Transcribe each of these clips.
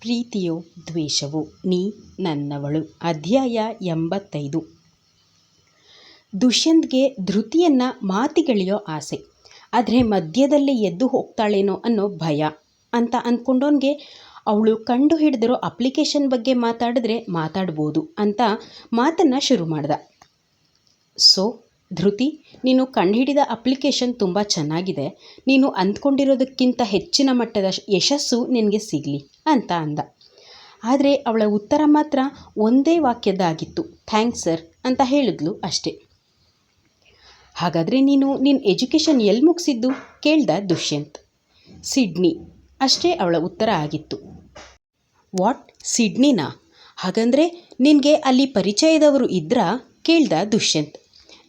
ಪ್ರೀತಿಯೋ ದ್ವೇಷವೋ ನೀ ನನ್ನವಳು. ಅಧ್ಯಾಯ ಎಂಬತ್ತೈದು. ದುಷ್ಯಂತ್ಗೆ ಧೃತಿಯನ್ನು ಮಾತಿಗಳಿಯೋ ಆಸೆ. ಆದರೆ ಮಧ್ಯದಲ್ಲಿ ಎದ್ದು ಹೋಗ್ತಾಳೇನೋ ಅನ್ನೋ ಭಯ ಅಂತ ಅಂದ್ಕೊಂಡವನಿಗೆ ಅವಳು ಕಂಡು ಹಿಡಿದಿರೋ ಅಪ್ಲಿಕೇಶನ್ ಬಗ್ಗೆ ಮಾತಾಡಿದ್ರೆ ಮಾತಾಡ್ಬೋದು ಅಂತ ಮಾತನ್ನು ಶುರು ಮಾಡ್ದ. ಸೊ ಧೃತಿ, ನೀನು ಕಂಡುಹಿಡಿದ ಅಪ್ಲಿಕೇಶನ್ ತುಂಬ ಚೆನ್ನಾಗಿದೆ. ನೀನು ಅಂದ್ಕೊಂಡಿರೋದಕ್ಕಿಂತ ಹೆಚ್ಚಿನ ಮಟ್ಟದ ಯಶಸ್ಸು ನಿನಗೆ ಸಿಗಲಿ ಅಂತ ಅಂದ. ಆದರೆ ಅವಳ ಉತ್ತರ ಮಾತ್ರ ಒಂದೇ ವಾಕ್ಯದ್ದಾಗಿತ್ತು. ಥ್ಯಾಂಕ್ಸ್ ಸರ್ ಅಂತ ಹೇಳಿದ್ಲು ಅಷ್ಟೇ. ಹಾಗಾದರೆ ನೀನು ನಿನ್ನ ಎಜುಕೇಷನ್ ಎಲ್ಲಿ ಮುಗಿಸಿದ್ದು? ಕೇಳ್ದ ದುಷ್ಯಂತ್. ಸಿಡ್ನಿ, ಅಷ್ಟೇ ಅವಳ ಉತ್ತರ ಆಗಿತ್ತು. ವಾಟ್? ಸಿಡ್ನಿನಾ? ಹಾಗಂದರೆ ನಿನಗೆ ಅಲ್ಲಿ ಪರಿಚಯದವರು ಇದ್ರಾ? ಕೇಳ್ದ ದುಷ್ಯಂತ್.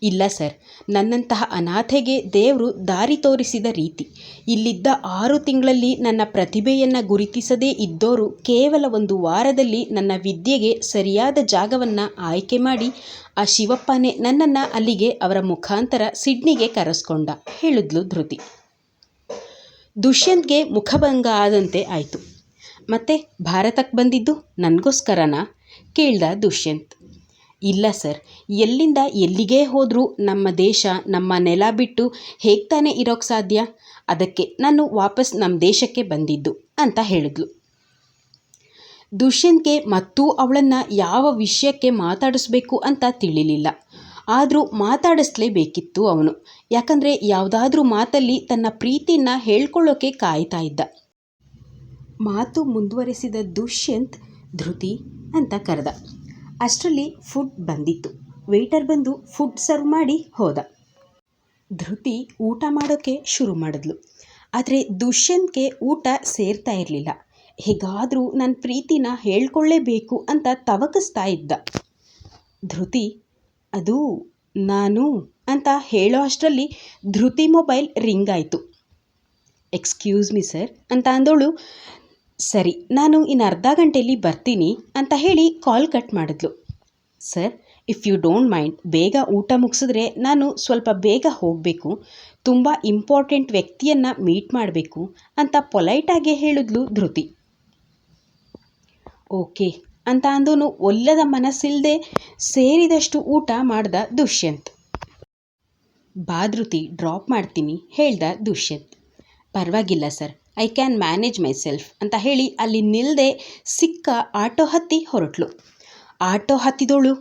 ಇಲ್ಲ ಸರ್. ನನ್ನಂತಹ ಅನಾಥೆಗೆ ದೇವರು ದಾರಿ ತೋರಿಸಿದ ರೀತಿ. ಇಲ್ಲಿದ್ದ ಆರು ತಿಂಗಳಲ್ಲಿ ನನ್ನ ಪ್ರತಿಭೆಯನ್ನು ಗುರುತಿಸದೇ ಇದ್ದೋರು ಕೇವಲ ಒಂದು ವಾರದಲ್ಲಿ ನನ್ನ ವಿದ್ಯೆಗೆ ಸರಿಯಾದ ಜಾಗವನ್ನು ಆಯ್ಕೆ ಮಾಡಿ, ಆ ಶಿವಪ್ಪನೇ ನನ್ನನ್ನು ಅಲ್ಲಿಗೆ ಅವರ ಮುಖಾಂತರ ಸಿಡ್ನಿಗೆ ಕರೆಸ್ಕೊಂಡ, ಹೇಳಿದ್ಲು ಧೃತಿ. ದುಷ್ಯಂತ್ಗೆ ಮುಖಭಂಗ ಆದಂತೆ ಆಯಿತು. ಮತ್ತೆ ಭಾರತಕ್ಕೆ ಬಂದಿದ್ದು ನನಗೋಸ್ಕರನಾ? ಕೇಳ್ದ ದುಷ್ಯಂತ್. ಇಲ್ಲ ಸರ್. ಎಲ್ಲಿಂದ ಎಲ್ಲಿಗೇ ಹೋದರೂ ನಮ್ಮ ದೇಶ ನಮ್ಮ ನೆಲ ಬಿಟ್ಟು ಹೇಗೆ ತಾನೇ ಇರೋಕ್ಕೆ ಸಾಧ್ಯ? ಅದಕ್ಕೆ ನಾನು ವಾಪಸ್ ನಮ್ಮ ದೇಶಕ್ಕೆ ಬಂದಿದ್ದು ಅಂತ ಹೇಳಿದ್ಲು. ದುಷ್ಯಂತ್ಗೆ ಮತ್ತೂ ಅವಳನ್ನು ಯಾವ ವಿಷಯಕ್ಕೆ ಮಾತಾಡಿಸ್ಬೇಕು ಅಂತ ತಿಳಿಲಿಲ್ಲ. ಆದರೂ ಮಾತಾಡಿಸ್ಲೇಬೇಕಿತ್ತು ಅವನು. ಯಾಕಂದರೆ ಯಾವುದಾದ್ರೂ ಮಾತಲ್ಲಿ ತನ್ನ ಪ್ರೀತಿನ ಹೇಳ್ಕೊಳ್ಳೋಕೆ ಕಾಯ್ತಾ ಇದ್ದ. ಮಾತು ಮುಂದುವರೆಸಿದ ದುಷ್ಯಂತ್ ಧೃತಿ ಅಂತ ಕರೆದ. ಅಷ್ಟರಲ್ಲಿ ಫುಡ್ ಬಂದಿತ್ತು. ವೇಟರ್ ಬಂದು ಫುಡ್ ಸರ್ವ್ ಮಾಡಿ ಹೋದ. ಧೃತಿ ಊಟ ಮಾಡೋಕ್ಕೆ ಶುರು ಮಾಡಿದ್ಲು. ಆದರೆ ದುಷ್ಯಂತ್ಗೆ ಊಟ ಸೇರ್ತಾ ಇರಲಿಲ್ಲ. ಹೇಗಾದರೂ ನನ್ನ ಪ್ರೀತಿನ ಹೇಳ್ಕೊಳ್ಳೇಬೇಕು ಅಂತ ತವಕಿಸ್ತಾ ಇದ್ದ. ಧೃತಿ, ಅದು ನಾನು ಅಂತ ಹೇಳೋ ಅಷ್ಟರಲ್ಲಿ ಧೃತಿ ಮೊಬೈಲ್ ರಿಂಗ್ ಆಯಿತು. ಎಕ್ಸ್ಕ್ಯೂಸ್ ಮಿ ಸರ್ ಅಂತ ಅಂದವಳು ಸರಿ, ನಾನು ಇನ್ನು ಅರ್ಧ ಗಂಟೆಯಲ್ಲಿ ಬರ್ತೀನಿ ಅಂತ ಹೇಳಿ ಕಾಲ್ ಕಟ್ ಮಾಡಿದ್ಲು. Sir if you don't mind ಬೇಗ ಊಟ ಮುಗಿಸಿದ್ರೆ ನಾನು ಸ್ವಲ್ಪ ಬೇಗ ಹೋಗಬೇಕು. ತುಂಬ ಇಂಪಾರ್ಟೆಂಟ್ ವ್ಯಕ್ತಿಯನ್ನು ಮೀಟ್ ಮಾಡಬೇಕು ಅಂತ ಪೊಲೈಟಾಗೆ ಹೇಳಿದ್ಲು ಧೃತಿ. ಓಕೆ ಅಂತ ಅಂದೂ ಒಲ್ಲದ ಮನಸ್ಸಿಲ್ಲದೆ ಸೇರಿದಷ್ಟು ಊಟ ಮಾಡ್ದ ದುಷ್ಯಂತ್. ಬಾದೃತಿ ಡ್ರಾಪ್ ಮಾಡ್ತೀನಿ, ಹೇಳ್ದ ದುಷ್ಯಂತ್. ಪರವಾಗಿಲ್ಲ sir I can manage myself ಅಂತ ಹೇಳಿ ಅಲ್ಲಿ ನಿಲ್ಲದೆ ಸಿಕ್ಕ ಆಟೋ ಹತ್ತಿ ಹೊರಟ್ಲು. ಆಟೋ ಹತ್ತಿದೋಳು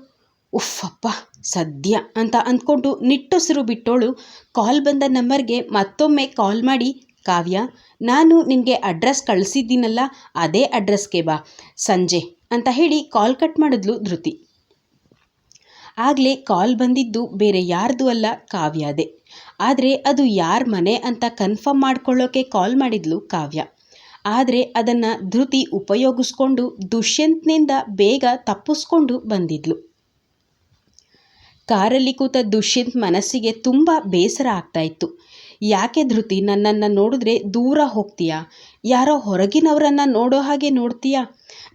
ಉಫ್ಫಪ್ಪ ಸದ್ಯ ಅಂತ ಅಂದ್ಕೊಂಡು ನಿಟ್ಟುಸಿರು ಬಿಟ್ಟೋಳು. ಕಾಲ್ ಬಂದ ನಂಬರ್ಗೆ ಮತ್ತೊಮ್ಮೆ ಕಾಲ್ ಮಾಡಿ, ಕಾವ್ಯ, ನಾನು ನಿನಗೆ ಅಡ್ರೆಸ್ ಕಳಿಸಿದ್ದೀನಲ್ಲ, ಅದೇ ಅಡ್ರೆಸ್ಗೆ ಬಾ, ಸಂಜೆ ಅಂತ ಹೇಳಿ ಕಾಲ್ ಕಟ್ ಮಾಡಿದ್ಲು ಧೃತಿ. ಆಗಲೇ ಕಾಲ್ ಬಂದಿದ್ದು ಬೇರೆ ಯಾರ್ದು ಅಲ್ಲ ಕಾವ್ಯದೇ ಆದರೆ ಅದು ಯಾರ ಮನೆ ಅಂತ ಕನ್ಫರ್ಮ್ ಮಾಡ್ಕೊಳ್ಳೋಕೆ ಕಾಲ್ ಮಾಡಿದ್ಲು ಕಾವ್ಯ. ಆದರೆ ಅದನ್ನು ಧೃತಿ ಉಪಯೋಗಿಸ್ಕೊಂಡು ದುಷ್ಯಂತ್ನಿಂದ ಬೇಗ ತಪ್ಪಿಸ್ಕೊಂಡು ಬಂದಿದ್ಲು. ಕಾರಲ್ಲಿ ಕೂತ ದುಷ್ಯಂತ್ ಮನಸ್ಸಿಗೆ ತುಂಬ ಬೇಸರ ಆಗ್ತಾ ಇತ್ತು. ಯಾಕೆ ಧೃತಿ, ನನ್ನನ್ನು ನೋಡಿದ್ರೆ ದೂರ ಹೋಗ್ತೀಯಾ? ಯಾರೋ ಹೊರಗಿನವರನ್ನು ನೋಡೋ ಹಾಗೆ ನೋಡ್ತೀಯಾ?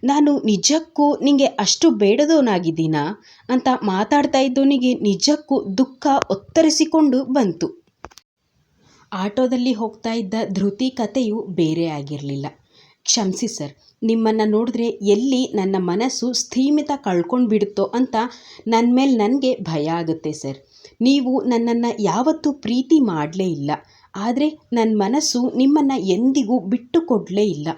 ನಾನು ನಿಜಕ್ಕೂ ನಿಂಗೆ ಅಷ್ಟು ಬೇಡದವನಾಗಿದ್ದೀನಾ? ಅಂತ ಮಾತಾಡ್ತಾ ಇದ್ದವನಿಗೆ ನಿಜಕ್ಕೂ ದುಃಖ ಒತ್ತರಿಸಿಕೊಂಡು ಬಂತು. ಆಟೋದಲ್ಲಿ ಹೋಗ್ತಾ ಇದ್ದ ಧೃತಿ ಕಥೆಯು ಬೇರೆ ಆಗಿರಲಿಲ್ಲ. ಕ್ಷಮಿಸಿ ಸರ್, ನಿಮ್ಮನ್ನು ನೋಡಿದ್ರೆ ಎಲ್ಲಿ ನನ್ನ ಮನಸ್ಸು ಸ್ಥೀಮಿತ ಕಳ್ಕೊಂಡು ಬಿಡುತ್ತೋ ಅಂತ ನನ್ನ ಮೇಲೆ ನನಗೆ ಭಯ ಆಗುತ್ತೆ ಸರ್. ನೀವು ನನ್ನನ್ನು ಯಾವತ್ತೂ ಪ್ರೀತಿ ಮಾಡಲೇ ಇಲ್ಲ. ಆದರೆ ನನ್ನ ಮನಸ್ಸು ನಿಮ್ಮನ್ನು ಎಂದಿಗೂ ಬಿಟ್ಟು ಕೊಡಲೇ ಇಲ್ಲ.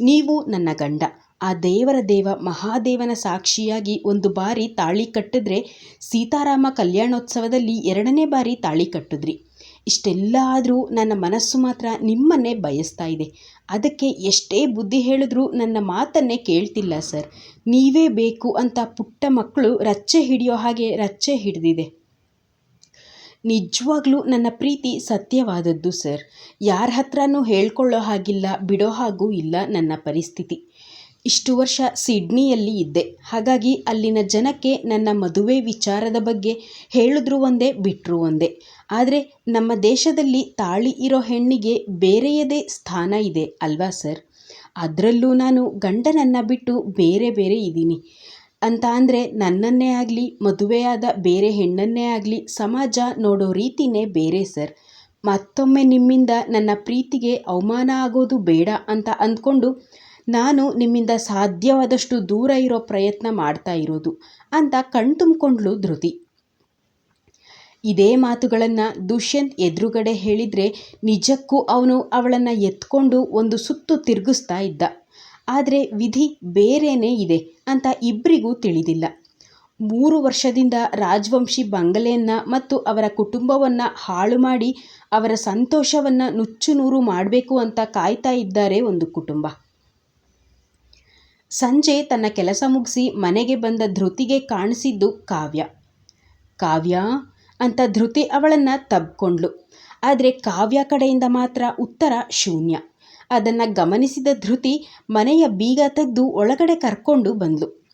ನೀವು ನನ್ನ ಗಂಡ. ಆ ದೇವರ ದೇವ ಮಹಾದೇವನ ಸಾಕ್ಷಿಯಾಗಿ ಒಂದು ಬಾರಿ ತಾಳಿ ಕಟ್ಟಿದ್ರೆ ಸೀತಾರಾಮ ಕಲ್ಯಾಣೋತ್ಸವದಲ್ಲಿ ಎರಡನೇ ಬಾರಿ ತಾಳಿ ಕಟ್ಟಿದ್ರಿ. ಇಷ್ಟೆಲ್ಲ ಆದರೂ ನನ್ನ ಮನಸ್ಸು ಮಾತ್ರ ನಿಮ್ಮನ್ನೇ ಬಯಸ್ತಾ ಇದೆ. ಅದಕ್ಕೆ ಎಷ್ಟೇ ಬುದ್ಧಿ ಹೇಳಿದ್ರೂ ನನ್ನ ಮಾತನ್ನೇ ಕೇಳ್ತಿಲ್ಲ ಸರ್. ನೀವೇ ಬೇಕು ಅಂತ ಪುಟ್ಟ ಮಕ್ಕಳು ರಚ್ಚೆ ಹಿಡಿಯೋ ಹಾಗೆ ರಚ್ಚೆ ಹಿಡಿದಿದೆ. ನಿಜವಾಗ್ಲೂ ನನ್ನ ಪ್ರೀತಿ ಸತ್ಯವಾದದ್ದು, ಸರ್. ಯಾರ ಹತ್ರನೂ ಹೇಳ್ಕೊಳ್ಳೋ ಹಾಗಿಲ್ಲ, ಬಿಡೋ ಹಾಗೂ ಇಲ್ಲ ನನ್ನ ಪರಿಸ್ಥಿತಿ. ಇಷ್ಟು ವರ್ಷ ಸಿಡ್ನಿಯಲ್ಲಿ ಇದ್ದೆ. ಹಾಗಾಗಿ ಅಲ್ಲಿನ ಜನಕ್ಕೆ ನನ್ನ ಮದುವೆ ವಿಚಾರದ ಬಗ್ಗೆ ಹೇಳಿದ್ರು ಒಂದೇ ಬಿಟ್ಟರು ಒಂದೇ. ಆದರೆ ನಮ್ಮ ದೇಶದಲ್ಲಿ ತಾಳಿ ಇರೋ ಹೆಣ್ಣಿಗೆ ಬೇರೆಯದೇ ಸ್ಥಾನ ಇದೆ ಅಲ್ವಾ, ಸರ್? ಅದರಲ್ಲೂ ನಾನು ಗಂಡನನ್ನು ಬಿಟ್ಟು ಬೇರೆ ಬೇರೆ ಇದ್ದೀನಿ. ಅಂತ ಅಂದರೆ ನನ್ನನ್ನೇ ಆಗಲಿ, ಮದುವೆಯಾದ ಬೇರೆ ಹೆಣ್ಣನ್ನೇ ಆಗಲಿ, ಸಮಾಜ ನೋಡೋ ರೀತಿನೇ ಬೇರೆ ಸರ್. ಮತ್ತೊಮ್ಮೆ ನಿಮ್ಮಿಂದ ನನ್ನ ಪ್ರೀತಿಗೆ ಅವಮಾನ ಆಗೋದು ಬೇಡ ಅಂತ ಅಂದ್ಕೊಂಡು ನಾನು ನಿಮ್ಮಿಂದ ಸಾಧ್ಯವಾದಷ್ಟು ದೂರ ಇರೋ ಪ್ರಯತ್ನ ಮಾಡ್ತಾ ಇರೋದು ಅಂತ ಕಣ್ತುಂಬ್ಕೊಂಡ್ಳು ಧೃತಿ. ಇದೇ ಮಾತುಗಳನ್ನು ದುಷ್ಯಂತ್ ಎದುರುಗಡೆ ಹೇಳಿದರೆ ನಿಜಕ್ಕೂ ಅವನು ಅವಳನ್ನು ಎತ್ಕೊಂಡು ಒಂದು ಸುತ್ತು ತಿರುಗಿಸ್ತಾ ಇದ್ದ. ಆದರೆ ವಿಧಿ ಬೇರೆಯೇ ಇದೆ ಅಂತ ಇಬ್ಬರಿಗೂ ತಿಳಿದಿಲ್ಲ. ಮೂರು ವರ್ಷದಿಂದ ರಾಜವಂಶಿ ಬಂಗಲೆಯನ್ನು ಮತ್ತು ಅವರ ಕುಟುಂಬವನ್ನು ಹಾಳು ಮಾಡಿ ಅವರ ಸಂತೋಷವನ್ನು ನುಚ್ಚು ನೂರು ಮಾಡಬೇಕು ಅಂತ ಕಾಯ್ತಾ ಇದ್ದಾರೆ ಒಂದು ಕುಟುಂಬ. ಸಂಜೆ ತನ್ನ ಕೆಲಸ ಮುಗಿಸಿ ಮನೆಗೆ ಬಂದ ಧೃತಿಗೆ ಕಾಣಿಸಿದ್ದು ಕಾವ್ಯ. ಕಾವ್ಯ ಅಂತ ಧೃತಿ ಅವಳನ್ನು ತಬ್ಕೊಂಡ್ಳು ಆದರೆ ಕಾವ್ಯ ಕಡೆಯಿಂದ ಮಾತ್ರ ಉತ್ತರ ಶೂನ್ಯ. ಅದನ್ನು ಗಮನಿಸಿದ ಧೃತಿ ಮನೆಯ ಬೀಗ ತೆಗೆದು ಒಳಗಡೆ ಕರ್ಕೊಂಡು ಬಂದ್ಲು.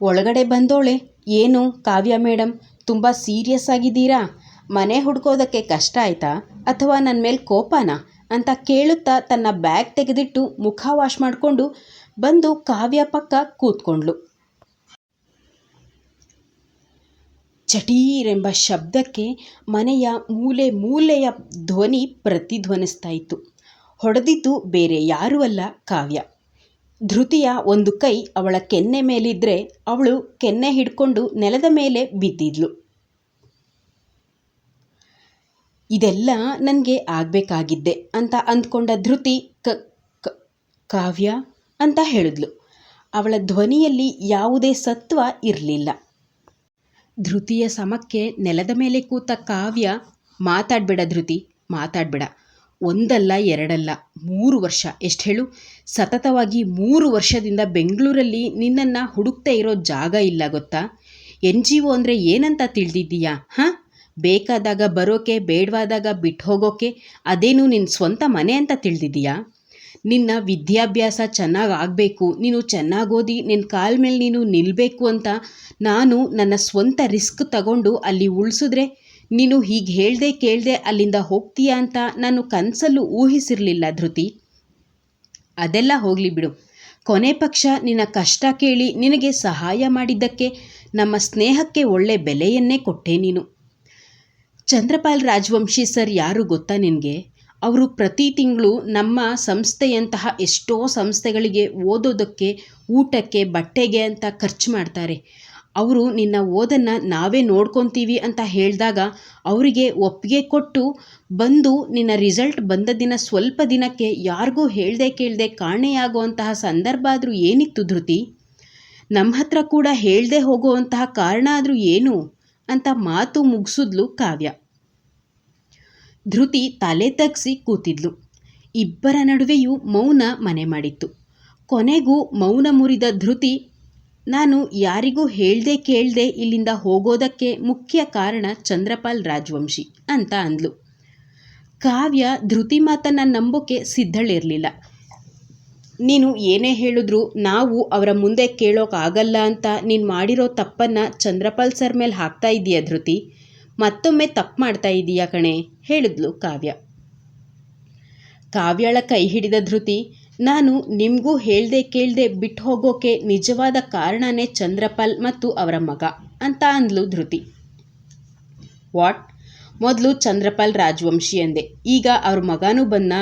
ಒಳಗಡೆ ಬಂದೋಳೆ, ಏನು ಕಾವ್ಯ ಮೇಡಮ್ ತುಂಬ ಸೀರಿಯಸ್ ಆಗಿದ್ದೀರಾ? ಮನೆ ಹುಡ್ಕೋದಕ್ಕೆ ಕಷ್ಟ ಆಯ್ತಾ? ಅಥವಾ ನನ್ನ ಮೇಲೆ ಕೋಪನಾ? ಅಂತ ಕೇಳುತ್ತಾ ತನ್ನ ಬ್ಯಾಗ್ ತೆಗೆದಿಟ್ಟು ಮುಖ ವಾಶ್ ಮಾಡಿಕೊಂಡು ಬಂದು ಕಾವ್ಯ ಪಕ್ಕ ಕೂತ್ಕೊಂಡ್ಳು. ಚಟೀರೆಂಬ ಶಬ್ದಕ್ಕೆ ಮನೆಯ ಮೂಲೆ ಮೂಲೆಯ ಧ್ವನಿ ಪ್ರತಿಧ್ವನಿಸ್ತಾ ಇತ್ತು. ಹೊಡೆದಿದ್ದು ಬೇರೆ ಯಾರೂ ಅಲ್ಲ ಕಾವ್ಯ. ಧೃತಿಯ ಒಂದು ಕೈ ಅವಳ ಕೆನ್ನೆ ಮೇಲಿದ್ದರೆ ಅವಳು ಕೆನ್ನೆ ಹಿಡ್ಕೊಂಡು ನೆಲದ ಮೇಲೆ ಬಿದ್ದಿದ್ಲು. ಇದೆಲ್ಲ ನನಗೆ ಆಗಬೇಕಾಗಿದ್ದೆ ಅಂತ ಅಂದ್ಕೊಂಡ ಧೃತಿ ಕ, ಕಾವ್ಯ ಅಂತ ಹೇಳಿದ್ಲು. ಅವಳ ಧ್ವನಿಯಲ್ಲಿ ಯಾವುದೇ ಸತ್ವ ಇರಲಿಲ್ಲ. ಧೃತಿಯ ಸಮಕ್ಕೆ ನೆಲದ ಮೇಲೆ ಕೂತ ಕಾವ್ಯ, ಮಾತಾಡ್ಬೇಡ ಧೃತಿ, ಮಾತಾಡಬೇಡ. ಒಂದಲ್ಲ, ಎರಡಲ್ಲ, ಮೂರು ವರ್ಷ. ಎಷ್ಟು ಹೇಳು? ಸತತವಾಗಿ ಮೂರು ವರ್ಷದಿಂದ ಬೆಂಗಳೂರಲ್ಲಿ ನಿನ್ನನ್ನು ಹುಡುಕ್ತಾ ಇರೋ ಜಾಗ ಇಲ್ಲ ಗೊತ್ತಾ? ಎನ್ ಜಿ ಒ ಅಂದರೆ ಏನಂತ ತಿಳಿದಿದ್ದೀಯಾ? ಹಾಂ? ಬೇಕಾದಾಗ ಬರೋಕೆ, ಬೇಡವಾದಾಗ ಬಿಟ್ಟು ಹೋಗೋಕೆ ಅದೇನು ನಿನ್ನ ಸ್ವಂತ ಮನೆ ಅಂತ ತಿಳಿದಿದ್ದೀಯಾ? ನಿನ್ನ ವಿದ್ಯಾಭ್ಯಾಸ ಚೆನ್ನಾಗಿ ಆಗಬೇಕು, ನೀನು ಚೆನ್ನಾಗಿ ಓದಿ ನಿನ್ನ ಕಾಲ ಮೇಲೆ ನೀನು ನಿಲ್ಲಬೇಕು ಅಂತ ನಾನು ನನ್ನ ಸ್ವಂತ ರಿಸ್ಕ್ ತಗೊಂಡು ಅಲ್ಲಿ ಉಳಿಸಿದ್ರೆ ನೀನು ಹೀಗೆ ಹೇಳ್ದೆ ಕೇಳದೆ ಅಲ್ಲಿಂದ ಹೋಗ್ತೀಯಾ ಅಂತ ನಾನು ಕನಸಲ್ಲೂ ಊಹಿಸಿರಲಿಲ್ಲ ಧೃತಿ. ಅದೆಲ್ಲ ಹೋಗಲಿ ಬಿಡು. ಕೊನೆ ಪಕ್ಷ ನಿನ್ನ ಕಷ್ಟ ಕೇಳಿ ನಿನಗೆ ಸಹಾಯ ಮಾಡಿದ್ದಕ್ಕೆ, ನಮ್ಮ ಸ್ನೇಹಕ್ಕೆ ಒಳ್ಳೆ ಬೆಲೆಯನ್ನೇ ಕೊಟ್ಟೆ ನೀನು. ಚಂದ್ರಪಾಲ್ ರಾಜವಂಶಿ ಸರ್ ಯಾರು ಗೊತ್ತಾ ನಿನಗೆ? ಅವರು ಪ್ರತಿ ತಿಂಗಳು ನಮ್ಮ ಸಂಸ್ಥೆಯಂತಹ ಎಷ್ಟೋ ಸಂಸ್ಥೆಗಳಿಗೆ ಓದೋದಕ್ಕೆ, ಊಟಕ್ಕೆ, ಬಟ್ಟೆಗೆ ಅಂತ ಖರ್ಚು ಮಾಡ್ತಾರೆ. ಅವರು ನಿನ್ನ ಓದನ್ನು ನಾವೇ ನೋಡ್ಕೊತೀವಿ ಅಂತ ಹೇಳಿದಾಗ ಅವರಿಗೆ ಒಪ್ಪಿಗೆ ಕೊಟ್ಟು ಬಂದು ನಿನ್ನ ರಿಸಲ್ಟ್ ಬಂದ ದಿನ ಸ್ವಲ್ಪ ದಿನಕ್ಕೆ ಯಾರಿಗೂ ಹೇಳ್ದೆ ಕೇಳದೆ ಕಾಣೆಯಾಗುವಂತಹ ಸಂದರ್ಭ ಆದರೂ ಏನಿತ್ತು ಧೃತಿ? ನಮ್ಮ ಹತ್ರ ಕೂಡ ಹೇಳದೆ ಹೋಗುವಂತಹ ಕಾರಣ ಆದರೂ ಏನು? ಅಂತ ಮಾತು ಮುಗಿಸಿದ್ಲು ಕಾವ್ಯ. ಧೃತಿ ತಲೆ ತಗ್ಸಿ ಕೂತಿದ್ಲು. ಇಬ್ಬರ ನಡುವೆಯೂ ಮೌನ ಮನೆ ಮಾಡಿತ್ತು. ಕೊನೆಗೂ ಮೌನ ಮುರಿದ ಧೃತಿ ನಾನು ಯಾರಿಗೂ ಹೇಳ್ದೆ ಕೇಳದೆ ಇಲ್ಲಿಂದ ಹೋಗೋದಕ್ಕೆ ಮುಖ್ಯ ಕಾರಣ ಚಂದ್ರಪಾಲ್ ರಾಜವಂಶಿ ಅಂತ ಅಂದ್ಲು. ಕಾವ್ಯ ಧೃತಿ ಮಾತನ್ನ ನಂಬೋಕೆ ಸಿದ್ಧಳಿರಲಿಲ್ಲ. ನೀನು ಏನೇ ಹೇಳಿದ್ರು ನಾವು ಅವರ ಮುಂದೆ ಕೇಳೋಕ್ಕಾಗಲ್ಲ ಅಂತ ನೀನು ಮಾಡಿರೋ ತಪ್ಪನ್ನು ಚಂದ್ರಪಾಲ್ ಸರ್ ಮೇಲೆ ಹಾಕ್ತಾ ಇದೀಯ ಧೃತಿ? ಮತ್ತೊಮ್ಮೆ ತಪ್ಪು ಮಾಡ್ತಾ ಇದೀಯಾ ಕಣೆ, ಹೇಳಿದ್ಲು ಕಾವ್ಯ. ಕಾವ್ಯಳ ಕೈ ಹಿಡಿದ ಧೃತಿ ನಾನು ನಿಮಗೂ ಹೇಳದೆ ಕೇಳದೆ ಬಿಟ್ಟು ಹೋಗೋಕೆ ನಿಜವಾದ ಕಾರಣನೇ ಚಂದ್ರಪಾಲ್ ಮತ್ತು ಅವರ ಮಗ ಅಂತ ಅಂದ್ಲು ಧೃತಿ. ವಾಟ್? ಮೊದಲು ಚಂದ್ರಪಾಲ್ ರಾಜವಂಶಿ ಅಂದೆ. ಈಗ ಅವ್ರ ಮಗನೂ ಬಂದ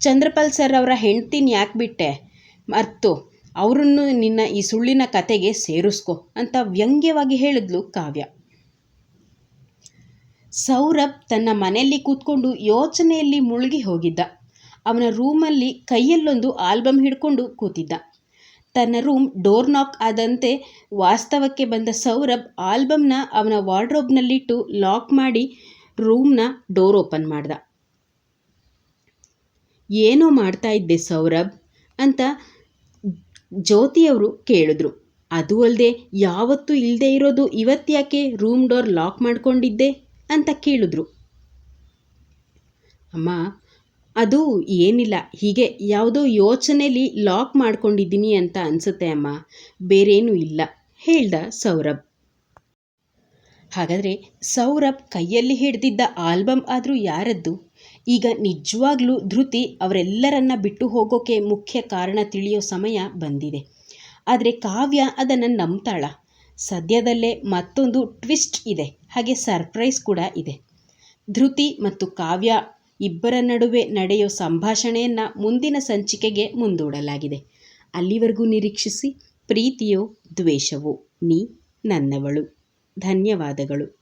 ಚಂದ್ರಪಾಲ್ ಸರ್ ಅವರ ಹೆಂಡ್ತಿನ ಯಾಕೆ ಬಿಟ್ಟೆ? ಮರ್ತು ಅವರನ್ನು ನಿನ್ನ ಈ ಸುಳ್ಳಿನ ಕತೆಗೆ ಸೇರಿಸ್ಕೊ ಅಂತ ವ್ಯಂಗ್ಯವಾಗಿ ಹೇಳಿದ್ಲು ಕಾವ್ಯ. ಸೌರಭ್ ತನ್ನ ಮನೆಯಲ್ಲಿ ಕೂತ್ಕೊಂಡು ಯೋಚನೆಯಲ್ಲಿ ಮುಳುಗಿ ಹೋಗಿದ್ದ. ಅವನ ರೂಮಲ್ಲಿ ಕೈಯಲ್ಲೊಂದು ಆಲ್ಬಮ್ ಹಿಡ್ಕೊಂಡು ಕೂತಿದ್ದ. ತನ್ನ ರೂಮ್ ಡೋರ್ ನಾಕ್ ಆದಂತೆ ವಾಸ್ತವಕ್ಕೆ ಬಂದ ಸೌರಭ್ ಆಲ್ಬಮ್ನ ಅವನ ವಾರ್ಡ್ರೋಬ್ನಲ್ಲಿಟ್ಟು ಲಾಕ್ ಮಾಡಿ ರೂಮ್ನ ಡೋರ್ ಓಪನ್ ಮಾಡ್ದ. ಏನೋ ಮಾಡ್ತಾ ಇದ್ದೆ ಸೌರಭ್ ಅಂತ ಜ್ಯೋತಿಯವರು ಕೇಳಿದ್ರು. ಅದು ಅಲ್ಲದೆ ಯಾವತ್ತೂ ಇಲ್ಲದೆ ಇರೋದು ಇವತ್ತ್ಯಾಕೆ ರೂಮ್ ಡೋರ್ ಲಾಕ್ ಮಾಡಿಕೊಂಡಿದ್ದೆ? ಅಂತ ಕೇಳಿದ್ರು. ಅಮ್ಮ ಅದು ಏನಿಲ್ಲ. ಹೀಗೆ ಯಾವುದೋ ಯೋಚನೆಯಲ್ಲಿ ಲಾಕ್ ಮಾಡ್ಕೊಂಡಿದ್ದೀನಿ ಅಂತ ಅನಿಸುತ್ತೆ ಅಮ್ಮ. ಬೇರೇನೂ ಇಲ್ಲ. ಹೇಳ್ದ ಸೌರಭ್. ಹಾಗಾದರೆ ಸೌರಭ್ ಕೈಯಲ್ಲಿ ಹಿಡಿದಿದ್ದ ಆಲ್ಬಮ್ ಆದರೂ ಯಾರದ್ದು? ಈಗ ನಿಜವಾಗ್ಲೂ ಧೃತಿ ಅವರೆಲ್ಲರನ್ನ ಬಿಟ್ಟು ಹೋಗೋಕೆ ಮುಖ್ಯ ಕಾರಣ ತಿಳಿಯೋ ಸಮಯ ಬಂದಿದೆ. ಆದರೆ ಕಾವ್ಯ ಅದನ್ನು ನಂಬ್ತಾಳ. ಸದ್ಯದಲ್ಲೇ ಮತ್ತೊಂದು ಟ್ವಿಸ್ಟ್ ಇದೆ. ಹಾಗೆ ಸರ್ಪ್ರೈಸ್ ಕೂಡ ಇದೆ. ಧೃತಿ ಮತ್ತು ಕಾವ್ಯ ಇಬ್ಬರ ನಡುವೆ ನಡೆಯೋ ಸಂಭಾಷಣೆಯನ್ನು ಮುಂದಿನ ಸಂಚಿಕೆಗೆ ಮುಂದೂಡಲಾಗಿದೆ. ಅಲ್ಲಿವರೆಗೂ ನಿರೀಕ್ಷಿಸಿ ಪ್ರೀತಿಯೋ ದ್ವೇಷವೋ ನೀ ನನ್ನವಳು. ಧನ್ಯವಾದಗಳು.